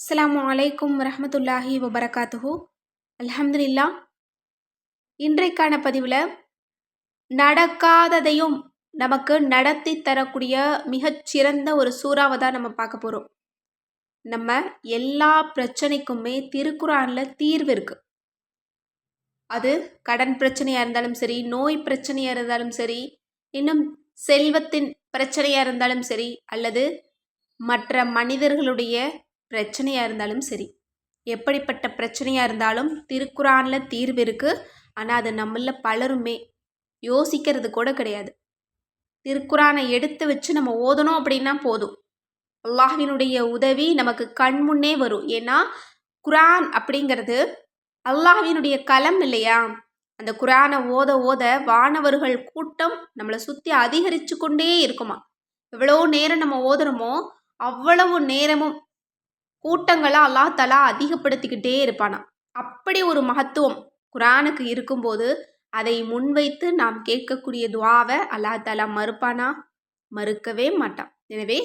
அஸ்லாம் அலைக்கும் வரஹமத்துல்லாஹி வபரகாத்துஹூ. அல்ஹம்துலில்லா. இன்றைக்கான பதிவில் நடக்காததையும் நமக்கு நடத்தி தரக்கூடிய மிகச்சிறந்த ஒரு சூறாவை தான் நம்ம பார்க்க போகிறோம் நம்ம எல்லா பிரச்சனைக்குமே திருக்குறானில் தீர்வு இருக்குது அது கடன் பிரச்சனையாக இருந்தாலும் சரி நோய் பிரச்சனையாக இருந்தாலும் சரி இன்னும் செல்வத்தின் பிரச்சனையாக இருந்தாலும் சரி அல்லது மற்ற மனிதர்களுடைய பிரச்சனையாக இருந்தாலும் சரி. எப்படிப்பட்ட பிரச்சனையாக இருந்தாலும் திருக்குறானில் தீர்வு இருக்குது ஆனால் அது நம்மள பலருமே யோசிக்கிறது கூட கிடையாது. திருக்குறானை எடுத்து வச்சு நம்ம ஓதணும் அப்படின்னா போதும். அல்லாஹினுடைய உதவி நமக்கு கண் முன்னே வரும். ஏன்னா குரான் அப்படிங்கிறது அல்லாஹினுடைய களம் இல்லையா? அந்த குரானை ஓத ஓத வானவர்கள் கூட்டம் நம்மளை சுற்றி அதிகரித்து கொண்டே இருக்குமா எவ்வளோ நேரம் நம்ம ஓதுறோமோ அவ்வளவு நேரமும் கூட்டங்களை அல்லா தலா அதிகப்படுத்திக்கிட்டே இருப்பானா? அப்படி ஒரு மகத்துவம் குரானுக்கு இருக்கும்போது அதை முன்வைத்து நாம் கேட்கக்கூடிய துவாவை அல்லா தலா மறுப்பானா? மறுக்கவே மாட்டான். எனவே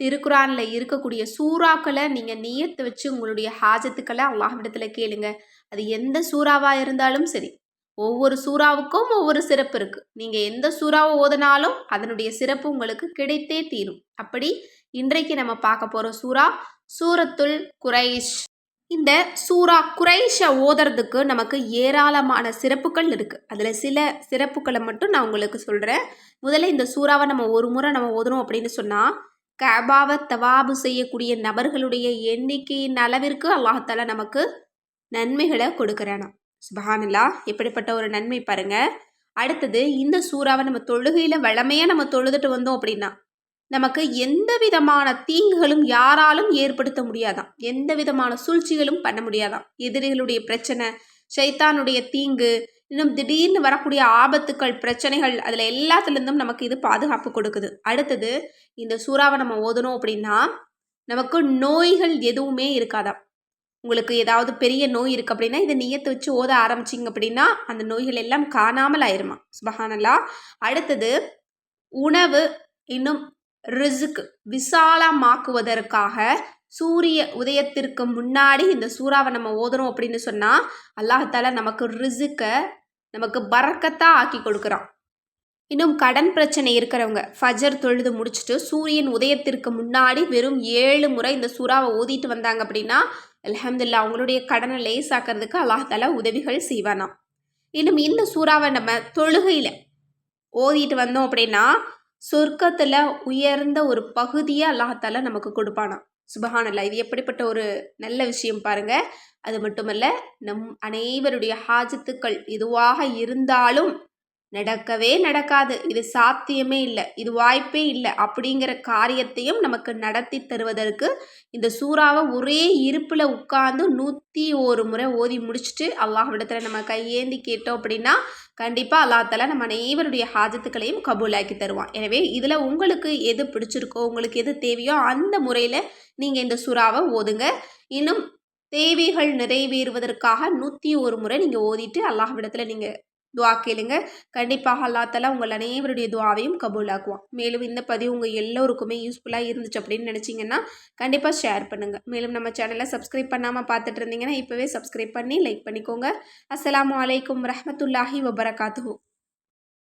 திருக்குறானில் இருக்கக்கூடிய சூறாக்களை நீங்கள் நீயத்து வச்சு உங்களுடைய ஹாஜத்துக்களை அல்லாஹ்விடத்தில் கேளுங்க. அது எந்த சூறாவாக இருந்தாலும் சரி. ஒவ்வொரு சூறாவுக்கும் ஒவ்வொரு சிறப்பு இருக்குது நீங்கள் எந்த சூறாவை ஓதினாலும் அதனுடைய சிறப்பு உங்களுக்கு கிடைத்தே தீரும். அப்படி இன்றைக்கு நம்ம பார்க்க போகிற சூறா சூரத்துல் குரைஷ் இந்த சூரா குரைஷை ஓதுறதுக்கு நமக்கு ஏராளமான சிறப்புகள் இருக்குது அதில் சில சிறப்புகளை மட்டும் நான் உங்களுக்கு சொல்கிறேன் முதல்ல இந்த சூறாவை நம்ம ஒரு முறை நம்ம ஓதுறோம் அப்படின்னு சொன்னால் கபாவை தவாபு செய்யக்கூடிய நபர்களுடைய எண்ணிக்கையின் அளவிற்கு அல்லாஹால நமக்கு நன்மைகளை கொடுக்குறானா. சுபஹானில்லா எப்படிப்பட்ட ஒரு நன்மை பாருங்க. அடுத்தது இந்த சூறாவை நம்ம தொழுகையில் வளமையாக நம்ம தொழுதுட்டு வந்தோம் அப்படின்னா நமக்கு எந்த விதமான தீங்குகளும் யாராலும் ஏற்படுத்த முடியாதாம். எந்த விதமான சூழ்ச்சிகளும் பண்ண முடியாதாம். எதிரிகளுடைய பிரச்சனை சைத்தானுடைய தீங்கு இன்னும் திடீர்னு வரக்கூடிய ஆபத்துக்கள் பிரச்சனைகள் அதில் எல்லாத்துலேருந்தும் நமக்கு இது பாதுகாப்பு கொடுக்குது. அடுத்தது இந்த சூறாவை நம்ம ஓதணும் அப்படின்னா நமக்கு நோய்கள் எதுவுமே இருக்காதாம். உங்களுக்கு ஏதாவது பெரிய நோய் இருக்குது அப்படின்னா இதை நியத்தை வச்சு ஓத ஆரம்பிச்சிங்க அப்படின்னா அந்த நோய்கள் எல்லாம் காணாமல் ஆயிருமா சுபஹானல்லா. அடுத்தது உணவு இன்னும் ரிசுக் விசாலமாக்குவதற்காக சூரிய உதயத்திற்கு முன்னாடி இந்த சூறாவை நம்ம ஓதுறோம் அப்படின்னு சொன்னால் அல்லாஹால நமக்கு ரிசுக்கை நமக்கு பறக்கத்தாக ஆக்கி கொடுக்குறான். இன்னும் கடன் பிரச்சனை இருக்கிறவங்க ஃபஜர் தொழுது முடிச்சுட்டு சூரியன் உதயத்திற்கு முன்னாடி வெறும் ஏழு முறை இந்த சூறாவை ஓதிட்டு வந்தாங்க அப்படின்னா அலமதுல்லா அவங்களுடைய கடனை லேசாக்கிறதுக்கு அல்லாஹால உதவிகள் செய்வானாம். இன்னும் இந்த சூறாவை நம்ம தொழுகையில் ஓதிட்டு வந்தோம் அப்படின்னா சொர்க்கத்தில் உயர்ந்த ஒரு பகுதியை அல்லாஹால நமக்கு கொடுப்பானா சுபஹானல்லா இது எப்படிப்பட்ட ஒரு நல்ல விஷயம் பாருங்க. அது மட்டுமல்ல நம் அனைவருடைய ஹாஜத்துக்கள் இதுவாக இருந்தாலும் நடக்கவே நடக்காது. இது சாத்தியமே இல்லை. இது வாய்ப்பே இல்லை. அப்படிங்கிற காரியத்தையும் நமக்கு நடத்தி தருவதற்கு இந்த சூறாவை ஒரே இருப்பில் உட்காந்து நூற்றி ஒரு முறை ஓதி முடிச்சுட்டு அல்லாஹ்விடத்தில் நம்ம கையேந்தி கேட்டோம் அப்படின்னா கண்டிப்பாக அல்லாத்தால நம்ம அனைவருடைய ஹாஜத்துக்களையும் கபூலாக்கி தருவான். எனவே இதில் உங்களுக்கு எது பிடிச்சிருக்கோ உங்களுக்கு எது தேவையோ அந்த முறையில் நீங்கள் இந்த சூறாவை ஓதுங்க. இன்னும் தேவைகள் நிறைவேறுவதற்காக நூற்றி ஒரு முறை நீங்கள் ஓதிட்டு அல்லாஹ்விடத்தில் நீங்கள் துவா கேளுங்க. கண்டிப்பாக அல்லாத்தால உங்கள் அனைவருடைய துவாவையும் கபூலாக்குவான். மேலும் இந்த பதிவு உங்கள் எல்லோருக்குமே யூஸ்ஃபுல்லாக இருந்துச்சு அப்படின்னு நினச்சிங்கன்னா கண்டிப்பாக ஷேர் பண்ணுங்கள் மேலும் நம்ம சேனலை சப்ஸ்கிரைப் பண்ணாமல் பார்த்துட்டு இருந்தீங்கன்னா இப்போவே சப்ஸ்கிரைப் பண்ணி லைக் பண்ணிக்கோங்க. அஸ்லாம் வலைக்கம் ரஹமத்துல்லாஹி வபரகாத்து